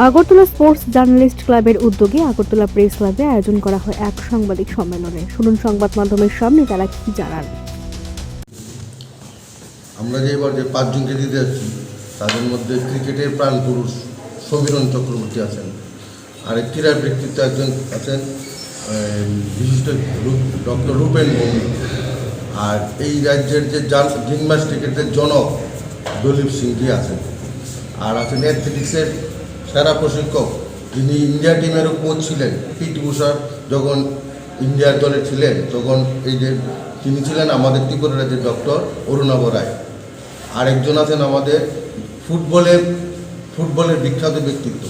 Agartala sports journalist ক্লাবের উদ্যোগে Agartala press ক্লাবে আয়োজন করা হয় এক সাংবাদিক সম্মেলনে। শুনুন সংবাদ মাধ্যমের সামনে তারা কি জানান। আমরা যে এবার যে পাঁচজনকে দিতে যাচ্ছি, তাদের মধ্যে ক্রিকেটের প্রাণ পুরুষ সমীরণ চক্রবর্তী আছেন। আর ক্রীড়ার ব্যক্তিত্ব একজন আছেন বিশিষ্ট ডক্টর রূপেন ভৌমিক আর এই রাজ্যের যে জিমন্যাস্টিকের জনক দলীপ সিংজি আছেন। আর আছেন অ্যাথলেটিক্সের সেরা প্রশিক্ষক যিনি ইন্ডিয়া টিমেরও কোচ ছিলেন পিটি উষার যখন ইন্ডিয়ার দলে ছিলেন, তখন এই যে তিনি ছিলেন আমাদের ত্রিপুরা রাজ্যের ডক্টর অরুণাভ রায়। আরেকজন আছেন আমাদের ফুটবলের ফুটবলের বিখ্যাত ব্যক্তিত্ব,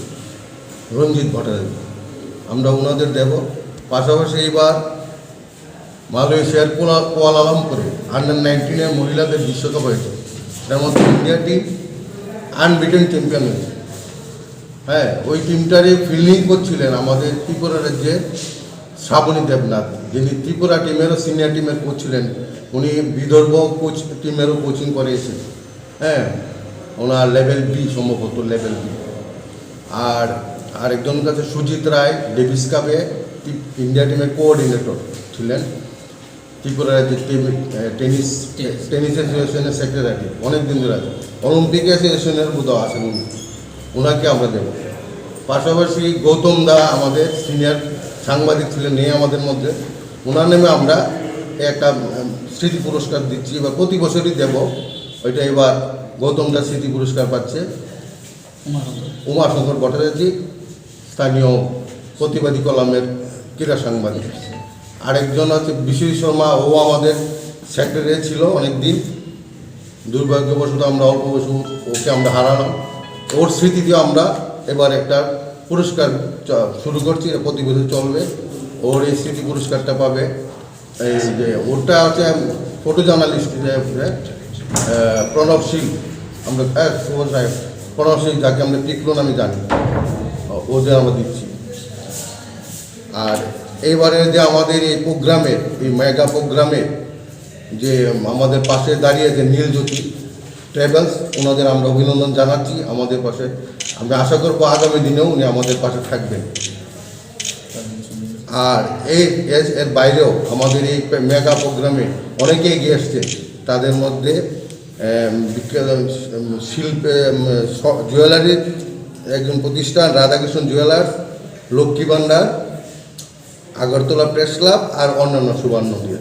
রঞ্জিত ভট্টাচার্য। আমরা ওনাদের দেব। পাশাপাশি এইবার মালয়েশিয়ার কোলা, কোয়ালালামপুরে আন্ডার নাইনটিনের মহিলাদের বিশ্বকাপ হয়েছে। তার মধ্যে ইন্ডিয়া টিম আনবিটেন চ্যাম্পিয়ন হয়েছে। হ্যাঁ ওই টিমটারই ফিল্ডিং করছিলেন আমাদের ত্রিপুরা রাজ্যের শ্রাবণী দেবনাথ যিনি ত্রিপুরা টিমেরও সিনিয়র টিমের কোচ ছিলেন। উনি বিদর্ভ কোচ টিমেরও কোচিং করে এসেছেন। হ্যাঁ ওনার লেভেল বি সম্ভবত লেভেল বি আর আরেকজন কাছে সুজিত রায় ডেভিস কাপে ইন্ডিয়া টিমের কোঅর্ডিনেটর ছিলেন। ত্রিপুরা রাজ্যের টিম টেনিস টেনিস অ্যাসোসিয়েশনের সেক্রেটারি অনেক দিন ধরে আছে। অলিম্পিক অ্যাসোসিয়েশনের বোধহয় আছেন উনি। ওনাকে আমরা দেব। পাশাপাশি গৌতম দা আমাদের সিনিয়র সাংবাদিক ছিলেন নেই আমাদের মধ্যে। ওনার নামে আমরা একটা স্মৃতি পুরস্কার দিচ্ছি, এবার প্রতি বছরই দেব। ওইটা এবার গৌতম দা স্মৃতি পুরস্কার পাচ্ছে। উমাশঙ্কর ভট্টাচার্য, স্থানীয় প্রতিবাদী কলামের ক্রীড়া সাংবাদিক। আরেকজন আছে বিশ্বজিৎ শর্মা, ও আমাদের সেক্রেটারি ছিল অনেক দিন দুর্ভাগ্যবশত আমরা অল্প বয়সে ওকে আমরা হারালাম। ওর স্মৃতিতে আমরা এবার একটা পুরস্কার শুরু করছি প্রতি বছর চলবে। ওর এই স্মৃতি পুরস্কারটা পাবে। এই যে ওটা হচ্ছে ফটো জার্নালিস্ট প্রণব সিং। আমরা প্রণব সিং যাকে আমরা টিকলো আমি জানি। ওদের আমরা দিচ্ছি। আর এইবারে যে আমাদের এই প্রোগ্রামের, এই মেগা প্রোগ্রামে যে আমাদের পাশে দাঁড়িয়ে যে নীলজ্যোতি ট্রাভেলস ওনাদের আমরা অভিনন্দন জানাচ্ছি আমাদের পাশে। আমরা আশা করব আগামী দিনেও উনি আমাদের পাশে থাকবেন। আর এই এর- বাইরেও আমাদের এই মেগা প্রোগ্রামে অনেকে এগিয়ে এসছে। তাদের মধ্যে শিল্প জুয়েলারির একজন প্রতিষ্ঠান, Radhakrishna jewellers, Lakshmi Bhandar Agartala press club আর অন্যান্য সুবর্ণ দিয়ে।